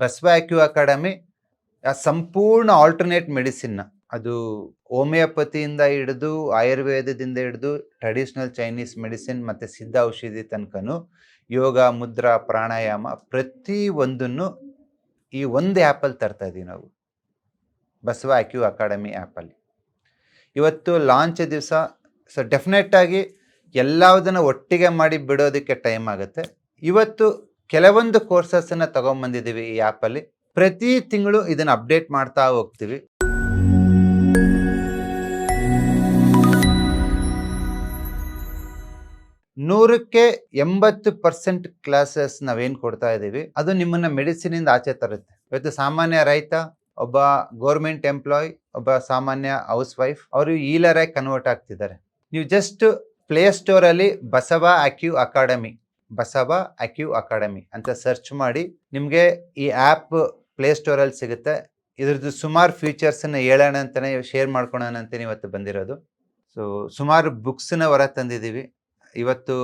Basava ಆಕ್ಯೂ academy, ಆ ಸಂಪೂರ್ಣ alternate medicine ಅದು ಹೋಮಿಯೋಪತಿಯಿಂದ ಹಿಡಿದು, ಆಯುರ್ವೇದದಿಂದ ಹಿಡಿದು ಟ್ರೆಡಿಷನಲ್ ಚೈನೀಸ್ ಮೆಡಿಸಿನ್ ಮತ್ತು ಸಿದ್ಧ ಔಷಧಿ ತನಕನು, ಯೋಗ, ಮುದ್ರಾ, ಪ್ರಾಣಾಯಾಮ ಪ್ರತಿ ಒಂದನ್ನು ಈ ಒಂದು ಆ್ಯಪಲ್ಲಿ ತರ್ತಾ ಇದ್ದೀವಿ ನಾವು. ಬಸವ ಆಕ್ಯೂ ಅಕಾಡೆಮಿ ಆ್ಯಪಲ್ಲಿ ಇವತ್ತು ಲಾಂಚ್ ದಿವಸ ಸೊ ಡೆಫಿನೆಟ್ಟಾಗಿ ಎಲ್ಲದನ್ನು ಒಟ್ಟಿಗೆ ಮಾಡಿ ಬಿಡೋದಕ್ಕೆ ಟೈಮ್ ಆಗುತ್ತೆ. ಇವತ್ತು ಕೆಲವೊಂದು ಕೋರ್ಸಸ್ಸನ್ನು ತಗೊಂಬಂದಿದ್ದೀವಿ ಈ ಆ್ಯಪಲ್ಲಿ ಪ್ರತಿ ತಿಂಗಳು ಇದನ್ನು ಅಪ್ಡೇಟ್ ಮಾಡ್ತಾ ಹೋಗ್ತೀವಿ. ನೂರಕ್ಕೆ ಎಂಬತ್ತು ಪರ್ಸೆಂಟ್ ಕ್ಲಾಸಸ್ ನಾವೇನು ಕೊಡ್ತಾ ಇದ್ದೀವಿ. ಅದು ನಿಮ್ಮನ್ನ ಮೆಡಿಸಿನ್ ಇಂದ ಆಚೆ ತರುತ್ತೆ. ಇವತ್ತು ಸಾಮಾನ್ಯ ರೈತ, ಒಬ್ಬ ಗೌರ್ಮೆಂಟ್ ಎಂಪ್ಲಾಯ್ ಒಬ್ಬ ಸಾಮಾನ್ಯ ಹೌಸ್ ವೈಫ್ ಅವರು ಈಲರಾಗಿ ಕನ್ವರ್ಟ್ ಆಗ್ತಿದ್ದಾರೆ. ನೀವು ಜಸ್ಟ್ ಪ್ಲೇ ಸ್ಟೋರಲ್ಲಿ ಬಸವ ಅಕ್ಯೂ ಅಕಾಡೆಮಿ ಬಸವ ಅಕ್ಯೂ ಅಕಾಡೆಮಿ ಅಂತ ಸರ್ಚ್ ಮಾಡಿ ನಿಮಗೆ ಈ ಆ್ಯಪ್ ಪ್ಲೇಸ್ಟೋರಲ್ಲಿ ಸಿಗುತ್ತೆ. ಇದ್ರದ್ದು ಸುಮಾರು ಫೀಚರ್ಸನ್ನು ಹೇಳೋಣ ಅಂತಲೇ ಶೇರ್ ಮಾಡ್ಕೊಳೋಣ ಅಂತಲೇ ಇವತ್ತು ಬಂದಿರೋದು. ಸೊ ಸುಮಾರು ಬುಕ್ಸನ್ನ ಹೊರ ತಂದಿದ್ದೀವಿ. ಇವತ್ತು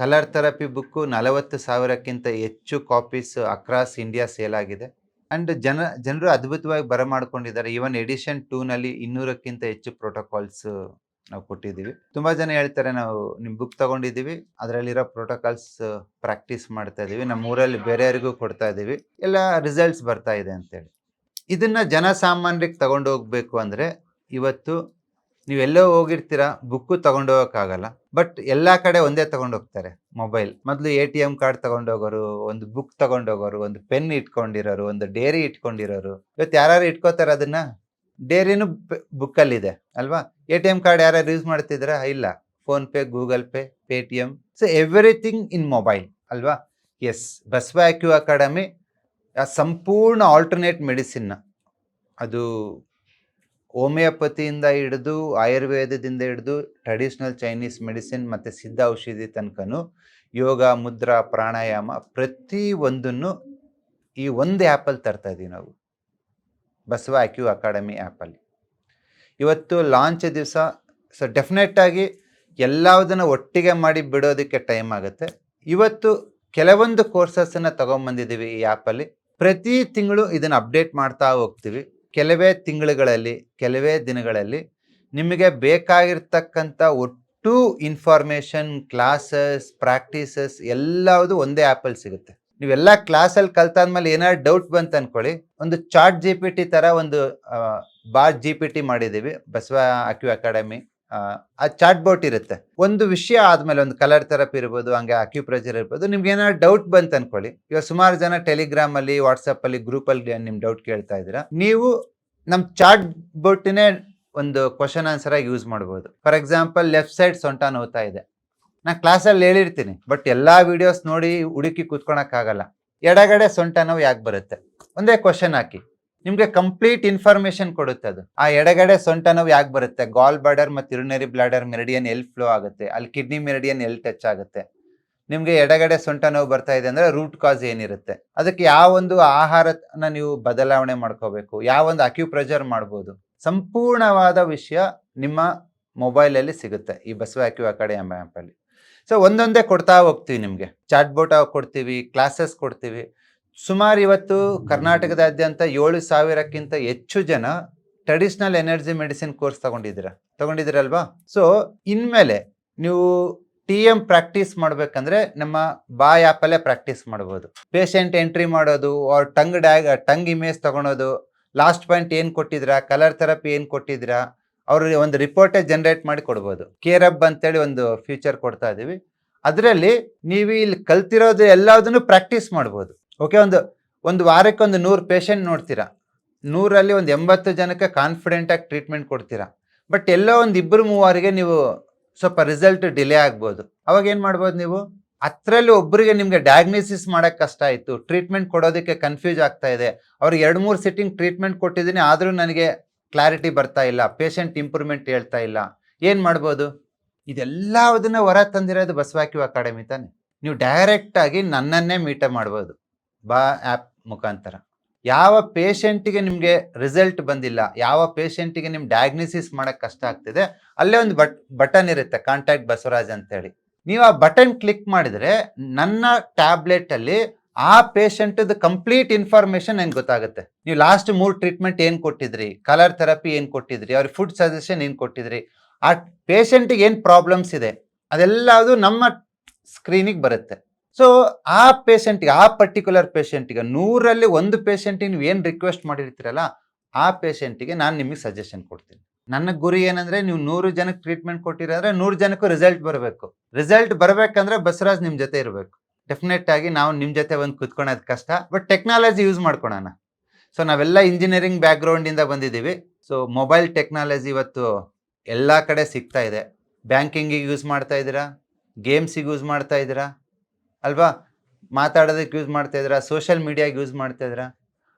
ಕಲರ್ ಥೆರಪಿ ಬುಕ್ಕು ನಲವತ್ತು ಸಾವಿರಕ್ಕಿಂತ ಹೆಚ್ಚು ಕಾಪೀಸ್ ಅಕ್ರಾಸ್ ಇಂಡಿಯಾ ಸೇಲ್ ಆಗಿದೆ. ಆ್ಯಂಡ್ ಜನ, ಜನರು ಅದ್ಭುತವಾಗಿ ಬರಮಾಡ್ಕೊಂಡಿದ್ದಾರೆ. ಈವನ್ ಎಡಿಷನ್ ಟೂನಲ್ಲಿ ಇನ್ನೂರಕ್ಕಿಂತ ಹೆಚ್ಚು ಪ್ರೋಟೋಕಾಲ್ಸ್ ನಾವು ಕೊಟ್ಟಿದ್ದೀವಿ. ತುಂಬ ಜನ ಹೇಳ್ತಾರೆ ನಾವು ನಿಮ್ಮ ಬುಕ್ ತಗೊಂಡಿದ್ದೀವಿ. ಅದರಲ್ಲಿರೋ ಪ್ರೋಟೋಕಾಲ್ಸ್ ಪ್ರಾಕ್ಟೀಸ್ ಮಾಡ್ತಾ ಇದ್ದೀವಿ ನಮ್ಮ ಊರಲ್ಲಿ ಬೇರೆಯವರಿಗೂ ಕೊಡ್ತಾ ಇದ್ದೀವಿ ಎಲ್ಲ ರಿಸಲ್ಟ್ಸ್ ಬರ್ತಾ ಇದೆ ಅಂತೇಳಿ. ಇದನ್ನ ಜನಸಾಮಾನ್ಯರಿಗೆ ತಗೊಂಡು ಹೋಗ್ಬೇಕು ಅಂದರೆ ಇವತ್ತು ನೀವೆಲ್ಲೋ ಹೋಗಿರ್ತೀರಾ ಬುಕ್ಕು ತಗೊಂಡು ಹೋಗೋಕ್ಕಾಗಲ್ಲ. ಬಟ್ ಎಲ್ಲ ಕಡೆ ಒಂದೇ ತಗೊಂಡು ಹೋಗ್ತಾರೆ ಮೊಬೈಲ್ ಮೊದಲು ಎ ಟಿ ಎಂ ಕಾರ್ಡ್ ತೊಗೊಂಡೋಗೋರು ಒಂದು ಬುಕ್ ತಗೊಂಡೋಗೋರು ಒಂದು ಪೆನ್ ಇಟ್ಕೊಂಡಿರೋರು, ಒಂದು ಡೇರಿ ಇಟ್ಕೊಂಡಿರೋರು. ಇವತ್ತು ಯಾರು ಇಟ್ಕೋತಾರೆ ಅದನ್ನ? ಡೇರಿನೂ ಬುಕ್ಕಲ್ಲಿದೆ, ಅಲ್ವಾ? ಎ ಟಿ ಎಂ ಕಾರ್ಡ್ ಯಾರ್ಯಾರು ಯೂಸ್ ಮಾಡ್ತಿದ್ದೀರಾ? ಇಲ್ಲ. PhonePe, Google pay Paytm so everything in mobile ಅಲ್ವಾ? ಎಸ್ ಬಸವ ಆಕ್ಯೂ ಅಕಾಡೆಮಿ, ಆ ಸಂಪೂರ್ಣ ಆಲ್ಟರ್ನೇಟ್ ಮೆಡಿಸಿನ್ನ ಅದು ಹೋಮಿಯೋಪತಿಯಿಂದ ಹಿಡಿದು, ಆಯುರ್ವೇದದಿಂದ ಹಿಡಿದು ಟ್ರೆಡಿಷನಲ್ ಚೈನೀಸ್ ಮೆಡಿಸಿನ್ ಮತ್ತು ಸಿದ್ಧ ಔಷಧಿ ತನಕನು, ಯೋಗ, ಮುದ್ರಾ, ಪ್ರಾಣಾಯಾಮ ಪ್ರತಿ ಒಂದನ್ನು ಈ ಒಂದು ಆ್ಯಪಲ್ಲಿ ತರ್ತಾ ಇದ್ದೀವಿ ನಾವು. ಬಸವ ಆಕ್ಯೂ ಅಕಾಡೆಮಿ ಆ್ಯಪಲ್ಲಿ ಇವತ್ತು ಲಾಂಚ್ ದಿವಸ ಸೊ ಡೆಫಿನೆಟ್ಟಾಗಿ ಎಲ್ಲದನ್ನು ಒಟ್ಟಿಗೆ ಮಾಡಿ ಬಿಡೋದಕ್ಕೆ ಟೈಮ್ ಆಗುತ್ತೆ. ಇವತ್ತು ಕೆಲವೊಂದು ಕೋರ್ಸಸ್ಸನ್ನು ತೊಗೊಂಬಂದಿದ್ದೀವಿ ಈ ಆ್ಯಪಲ್ಲಿ ಪ್ರತಿ ತಿಂಗಳು ಇದನ್ನು ಅಪ್ಡೇಟ್ ಮಾಡ್ತಾ ಹೋಗ್ತೀವಿ. ಕೆಲವೇ ತಿಂಗಳುಗಳಲ್ಲಿ, ಕೆಲವೇ ದಿನಗಳಲ್ಲಿ ನಿಮಗೆ ಬೇಕಾಗಿರ್ತಕ್ಕಂಥ ಒಟ್ಟು ಇನ್ಫಾರ್ಮೇಷನ್ ಕ್ಲಾಸಸ್ ಪ್ರಾಕ್ಟೀಸಸ್ ಎಲ್ಲವುದು ಒಂದೇ ಆ್ಯಪಲ್ಲಿ ಸಿಗುತ್ತೆ. ನೀವೆಲ್ಲ ಕ್ಲಾಸಲ್ಲಿ ಕಲ್ತಾದ್ಮೇಲೆ ಏನಾದ್ರು ಡೌಟ್ ಬಂತು ಅನ್ಕೊಳ್ಳಿ. ಒಂದು ಚಾಟ್ ಜಿ ಪಿ ಟಿ ಥರ ಒಂದು ಬಾಟ್ ಜಿ ಪಿ ಟಿ ಮಾಡಿದ್ದೀವಿ. ಬಸವ ಅಕ್ಯು ಅಕಾಡೆಮಿ ಆ ಚಾಟ್ ಬೋಟ್ ಇರುತ್ತೆ. ಒಂದು ವಿಷಯ ಆದಮೇಲೆ ಒಂದು ಕಲರ್ ಥೆರಪಿ ಇರ್ಬೋದು, ಹಂಗೆ ಅಕ್ಯುಪ್ರೆಷರ್ ಇರ್ಬೋದು, ನಿಮ್ಗೆ ಏನಾದ್ರು ಡೌಟ್ ಬಂತು ಅನ್ಕೊಳ್ಳಿ. ಇವಾಗ ಸುಮಾರು ಜನ ಟೆಲಿಗ್ರಾಮಲ್ಲಿ ವಾಟ್ಸಪ್ಪಲ್ಲಿ ಗ್ರೂಪಲ್ಲಿ ನಿಮ್ಮ ಡೌಟ್ ಕೇಳ್ತಾ ಇದ್ದೀರಾ. ನೀವು ನಮ್ಮ ಚಾಟ್ ಬೋಟಿನೇ ಒಂದು ಕ್ವಶನ್ ಆನ್ಸರ್ ಆಗಿ ಯೂಸ್ ಮಾಡ್ಬೋದು. ಫಾರ್ ಎಕ್ಸಾಂಪಲ್ ಲೆಫ್ಟ್ ಸೈಡ್ ಸೊಂಟ ನೋತಾ ಇದೆ. ನಾನು ಕ್ಲಾಸಲ್ಲಿ ಹೇಳಿರ್ತೀನಿ ಬಟ್ ಎಲ್ಲ ವಿಡಿಯೋಸ್ ನೋಡಿ ಹುಡುಕಿ ಕೂತ್ಕೊಳಕ್ಕಾಗಲ್ಲ. ಎಡಗಡೆ ಸೊಂಟ ನೋವು ಯಾಕೆ ಬರುತ್ತೆ? ಒಂದೇ ಕ್ವಶನ್ ಹಾಕಿ. ನಿಮಗೆ ಕಂಪ್ಲೀಟ್ ಇನ್ಫಾರ್ಮೇಶನ್ ಕೊಡುತ್ತೆ ಅದು. ಆ ಎಡಗಡೆ ಸೊಂಟ ನೋವು ಯಾಕೆ ಬರುತ್ತೆ? ಗಾಲ್ ಬ್ಲಾಡರ್ ಮತ್ತು ಇರುನರಿ ಬ್ಲಾಡರ್ ಮೆರಿಡಿಯನ್ ಎಲ್ ಫ್ಲೋ ಆಗುತ್ತೆ. ಅಲ್ಲಿ ಕಿಡ್ನಿ ಮೆರಿಡಿಯನ್ ಎಲ್ ಟಚ್ ಆಗುತ್ತೆ. ನಿಮಗೆ ಎಡಗಡೆ ಸೊಂಟ ನೋವು ಬರ್ತಾ ಇದೆ ಅಂದರೆ ರೂಟ್ ಕಾಸ್ ಏನಿರುತ್ತೆ? ಅದಕ್ಕೆ ಯಾವ ಒಂದು ಆಹಾರನ ನೀವು ಬದಲಾವಣೆ ಮಾಡ್ಕೋಬೇಕು. ಯಾವ ಒಂದು ಅಕ್ಯುಪ್ರೆಷರ್ ಮಾಡ್ಬೋದು. ಸಂಪೂರ್ಣವಾದ ವಿಷಯ ನಿಮ್ಮ ಮೊಬೈಲಲ್ಲಿ ಸಿಗುತ್ತೆ. ಈ ಬಸವ ಅಕ್ಯೂ ಅಕಾಡೆ ಎಂಬ ಆ್ಯಪಲ್ಲಿ ಸೊ ಒಂದೊಂದೇ ಕೊಡ್ತಾ ಹೋಗ್ತೀವಿ ನಿಮಗೆ. ಚಾಟ್ ಬೋಟ್ ಕೊಡ್ತೀವಿ ಕ್ಲಾಸಸ್ ಕೊಡ್ತೀವಿ. ಸುಮಾರು ಇವತ್ತು ಕರ್ನಾಟಕದಾದ್ಯಂತ ಏಳು ಸಾವಿರಕ್ಕಿಂತ ಹೆಚ್ಚು ಜನ ಟ್ರೆಡಿಷನಲ್ ಎನರ್ಜಿ ಮೆಡಿಸಿನ್ ಕೋರ್ಸ್ ತಗೊಂಡಿದ್ದೀರ. ತಗೊಂಡಿದ್ದೀರಲ್ವಾ? ಸೊ ಇನ್ಮೇಲೆ ನೀವು ಟಿ ಎಂ ಪ್ರಾಕ್ಟೀಸ್ ಮಾಡಬೇಕಂದ್ರೆ ನಮ್ಮ ಬಾಯ್ ಆ್ಯಪಲ್ಲೇ ಪ್ರಾಕ್ಟೀಸ್ ಮಾಡ್ಬೋದು. ಪೇಷಂಟ್ ಎಂಟ್ರಿ ಮಾಡೋದು ಅವ್ರ ಟಂಗ್ ಡ್ಯಾಗ್ ಟಂಗ್ ಇಮೇಜ್ ತಗೊಳೋದು ಲಾಸ್ಟ್ ಪಾಯಿಂಟ್ ಏನು ಕೊಟ್ಟಿದ್ರಾ ಕಲರ್ ಥೆರಪಿ ಏನು ಕೊಟ್ಟಿದ್ರಾ ಅವರು ಒಂದು ರಿಪೋರ್ಟೇ ಜನರೇಟ್ ಮಾಡಿ ಕೊಡ್ಬೋದು. ಕೇರ್ ಅಬ್ ಅಂತೇಳಿ ಒಂದು ಫ್ಯೂಚರ್ ಕೊಡ್ತಾ ಇದ್ದೀವಿ ಅದರಲ್ಲಿ ನೀವು ಇಲ್ಲಿ ಕಲ್ತಿರೋದು ಎಲ್ಲದನ್ನು ಪ್ರಾಕ್ಟೀಸ್ ಮಾಡ್ಬೋದು. ಓಕೆ ಒಂದು ಒಂದು ವಾರಕ್ಕೆ ಒಂದು ನೂರು ಪೇಷಂಟ್ ನೋಡ್ತೀರಾ? ನೂರಲ್ಲಿ ಒಂದು ಎಂಬತ್ತು ಜನಕ್ಕೆ ಕಾನ್ಫಿಡೆಂಟಾಗಿ ಟ್ರೀಟ್ಮೆಂಟ್ ಕೊಡ್ತೀರಾ? ಬಟ್ ಎಲ್ಲೋ ಒಂದು ಇಬ್ಬರು ಮೂವರಿಗೆ ನೀವು ಸ್ವಲ್ಪ ರಿಸಲ್ಟ್ ಡಿಲೇ ಆಗ್ಬೋದು. ಅವಾಗ ಏನು ಮಾಡ್ಬೋದು ನೀವು? ಹತ್ತರಲ್ಲಿ ಒಬ್ಬರಿಗೆ ನಿಮಗೆ ಡಯಾಗ್ನೋಸಿಸ್ ಮಾಡೋಕ್ಕೆ ಕಷ್ಟ ಆಯಿತು. ಟ್ರೀಟ್ಮೆಂಟ್ ಕೊಡೋದಕ್ಕೆ ಕನ್ಫ್ಯೂಸ್ ಆಗ್ತಾ ಇದೆ. ಅವ್ರಿಗೆ ಎರಡು ಮೂರು ಸಿಟ್ಟಿಂಗ್ ಟ್ರೀಟ್ಮೆಂಟ್ ಕೊಟ್ಟಿದ್ದೀನಿ, ಆದರೂ ನನಗೆ ಕ್ಲಾರಿಟಿ ಬರ್ತಾ ಇಲ್ಲ ಪೇಷಂಟ್ ಇಂಪ್ರೂವ್ಮೆಂಟ್ ಹೇಳ್ತಾ ಇಲ್ಲ, ಏನು ಮಾಡ್ಬೋದು? ಇದೆಲ್ಲದನ್ನ ಹೊರ ತಂದಿರೋದು ಬಸವಾಕ್ಯು ಅಕಾಡೆಮಿ ತಾನೆ. ನೀವು ಡೈರೆಕ್ಟಾಗಿ ನನ್ನನ್ನೇ ಮೀಟ ಮಾಡ್ಬೋದು, ಬಾ ಆ್ಯಪ್ ಮುಖಾಂತರ. ಯಾವ ಪೇಷಂಟಿಗೆ ನಿಮಗೆ ರಿಸಲ್ಟ್ ಬಂದಿಲ್ಲ, ಯಾವ ಪೇಷಂಟಿಗೆ ನಿಮ್ಮ ಡಯಾಗ್ನೋಸಿಸ್ ಮಾಡೋಕ್ಕೆ ಕಷ್ಟ ಆಗ್ತಿದೆ, ಅಲ್ಲೇ ಒಂದು ಬಟ್ ಬಟನ್ ಇರುತ್ತೆ ಕಾಂಟ್ಯಾಕ್ಟ್ ಬಸವರಾಜ್ ಅಂತೇಳಿ. ನೀವು ಆ ಬಟನ್ ಕ್ಲಿಕ್ ಮಾಡಿದರೆ, ನನ್ನ ಟ್ಯಾಬ್ಲೆಟಲ್ಲಿ ಆ ಪೇಷಂಟ್ದು ಕಂಪ್ಲೀಟ್ ಇನ್ಫಾರ್ಮೇಶನ್ ನನ್ಗೆ ಗೊತ್ತಾಗುತ್ತೆ? ನೀವು ಲಾಸ್ಟ್ ಮೂರ್ ಟ್ರೀಟ್ಮೆಂಟ್ ಏನು ಕೊಟ್ಟಿದ್ರಿ? ಕಲರ್ ಥೆರಪಿ ಏನು ಕೊಟ್ಟಿದ್ರಿ? ಅವ್ರಿಗೆ ಫುಡ್ ಸಜೆಷನ್ ಏನು ಕೊಟ್ಟಿದ್ರಿ? ಆ ಪೇಷಂಟಿಗೆ ಏನು ಪ್ರಾಬ್ಲಮ್ಸ್ ಇದೆ? ಅದೆಲ್ಲದು ನಮ್ಮ ಸ್ಕ್ರೀನಿಗೆ ಬರುತ್ತೆ. ಸೊ ಆ ಪೇಷಂಟ್ಗೆ ಆ ಪರ್ಟಿಕ್ಯುಲರ್ ಪೇಷಂಟ್ಗೆ ನೂರಲ್ಲಿ ಒಂದು ಪೇಷಂಟಿಗೆ ನೀವು ಏನು ರಿಕ್ವೆಸ್ಟ್ ಮಾಡಿರ್ತೀರಲ್ಲ, ಆ ಪೇಷಂಟಿಗೆ ನಾನು ನಿಮಗೆ ಸಜೆಷನ್ ಕೊಡ್ತೀನಿ. ನನ್ನ ಗುರಿ ಏನಂದ್ರೆ ನೀವು ನೂರು ಜನಕ್ಕೆ ಟ್ರೀಟ್ಮೆಂಟ್ ಕೊಟ್ಟಿರಂದ್ರೆ ನೂರು ಜನಕ್ಕೂ ರಿಸಲ್ಟ್ ಬರಬೇಕು. ರಿಸಲ್ಟ್ ಬರಬೇಕಂದ್ರೆ ಬಸವರಾಜ್ ನಿಮ್ಮ ಜೊತೆ ಇರಬೇಕು. ಡೆಫಿನೆಟ್ ಆಗಿ ನಾವು ನಿಮ್ಮ ಜೊತೆ ಬಂದು ಕುತ್ಕೊಳೋದು ಕಷ್ಟ ಬಟ್ ಟೆಕ್ನಾಲಜಿ ಯೂಸ್ ಮಾಡ್ಕೊಳೋಣ. ಸೊ ನಾವೆಲ್ಲ ಇಂಜಿನಿಯರಿಂಗ್ ಬ್ಯಾಕ್ಗ್ರೌಂಡಿಂದ ಬಂದಿದ್ದೀವಿ. ಸೊ ಮೊಬೈಲ್ ಟೆಕ್ನಾಲಜಿ ಇವತ್ತು ಎಲ್ಲ ಕಡೆ ಸಿಗ್ತಾ ಇದೆ. ಬ್ಯಾಂಕಿಂಗಿಗೆ ಯೂಸ್ ಮಾಡ್ತಾ ಇದ್ದೀರಾ? ಗೇಮ್ಸಿಗೆ ಯೂಸ್ ಮಾಡ್ತಾ ಇದ್ದೀರಾ? ಅಲ್ವಾ? ಮಾತಾಡೋದಕ್ಕೆ ಯೂಸ್ ಮಾಡ್ತಾ ಇದ್ದೀರಾ? ಸೋಷಿಯಲ್ ಮೀಡಿಯಾಗೆ ಯೂಸ್ ಮಾಡ್ತಾ ಇದ್ದೀರಾ?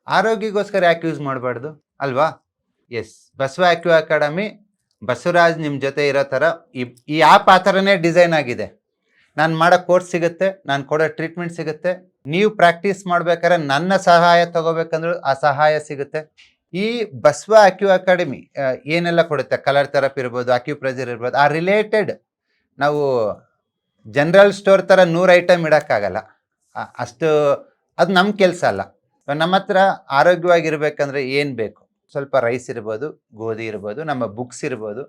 ಆರೋಗ್ಯಕ್ಕೋಸ್ಕರ ಯಾಕೆ ಯೂಸ್ ಮಾಡಬಾರ್ದು? ಅಲ್ವಾ? Yes Basava acu academy Basavaraj ನಿಮ್ಮ ಜೊತೆ ಇರೋ ಥರ ಈ ಈ ಆ್ಯಪ್ ಆ ಥರನೇ ಡಿಸೈನ್ ಆಗಿದೆ. ನಾನು ಮಾಡೋ ಕೋರ್ಸ್ ಸಿಗುತ್ತೆ, ನಾನು ಕೊಡೋ ಟ್ರೀಟ್ಮೆಂಟ್ ಸಿಗುತ್ತೆ. ನೀವು ಪ್ರಾಕ್ಟೀಸ್ ಮಾಡ್ಬೇಕಾದ್ರೆ ನನ್ನ ಸಹಾಯ ತಗೋಬೇಕಂದ್ರೂ ಆ ಸಹಾಯ ಸಿಗುತ್ತೆ. ಈ ಬಸವ ಅಕ್ಯೂ ಅಕಾಡೆಮಿ ಏನೆಲ್ಲ ಕೊಡುತ್ತೆ? ಕಲರ್ ಥೆರಪಿ ಇರ್ಬೋದು ಅಕ್ಯೂ ಪ್ರೆಜರ್ ಇರ್ಬೋದು, ಆ ರಿಲೇಟೆಡ್ ನಾವು ಜನರಲ್ ಸ್ಟೋರ್ ಥರ ನೂರು ಐಟಮ್ ಇಡೋಕ್ಕಾಗಲ್ಲ. ಅಷ್ಟು, ಅದು ನಮ್ಮ ಕೆಲಸ ಅಲ್ಲ. ನಮ್ಮ ಹತ್ರ ಆರೋಗ್ಯವಾಗಿರ್ಬೇಕಂದ್ರೆ ಏನು ಬೇಕು? ಸ್ವಲ್ಪ ರೈಸ್ ಇರ್ಬೋದು, ಗೋಧಿ ಇರ್ಬೋದು, ನಮ್ಮ ಬುಕ್ಸ್ ಇರ್ಬೋದು,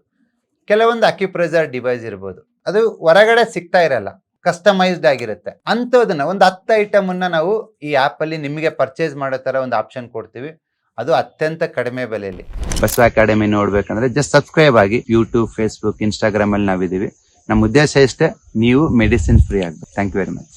ಕೆಲವೊಂದು ಅಕ್ಯುಪ್ರೆಸರ್ ಡಿವೈಸ್ ಇರ್ಬೋದು. ಅದು ಹೊರಗಡೆ ಸಿಗ್ತಾ ಇರಲ್ಲ ಕಸ್ಟಮೈಸ್ಡ್ ಆಗಿರುತ್ತೆ. ಅಂಥದನ್ನ ಒಂದು ಹತ್ತು ಐಟಮ್ ಅನ್ನ ನಾವು ಈ ಆಪ್ ಅಲ್ಲಿ ನಿಮಗೆ ಪರ್ಚೇಸ್ ಮಾಡೋ ತರ ಒಂದು ಆಪ್ಷನ್ ಕೊಡ್ತೀವಿ. ಅದು ಅತ್ಯಂತ ಕಡಿಮೆ ಬೆಲೆಯಲ್ಲಿ ಬಸವ ಅಕಾಡೆಮಿ ನೋಡ್ಬೇಕಂದ್ರೆ ಜಸ್ಟ್ ಸಬ್ಸ್ಕ್ರೈಬ್ ಆಗಿ ಯೂಟ್ಯೂಬ್ ಫೇಸ್ಬುಕ್ ಇನ್ಸ್ಟಾಗ್ರಾಮ್ ಅಲ್ಲಿ ನಾವಿದೀವಿ ನಮ್ಮ ಉದ್ದೇಶ ಇಷ್ಟೇ, ನೀವು ಮೆಡಿಸಿನ್ ಫ್ರೀ ಆಗ್ಬೇಕು. Thank you very much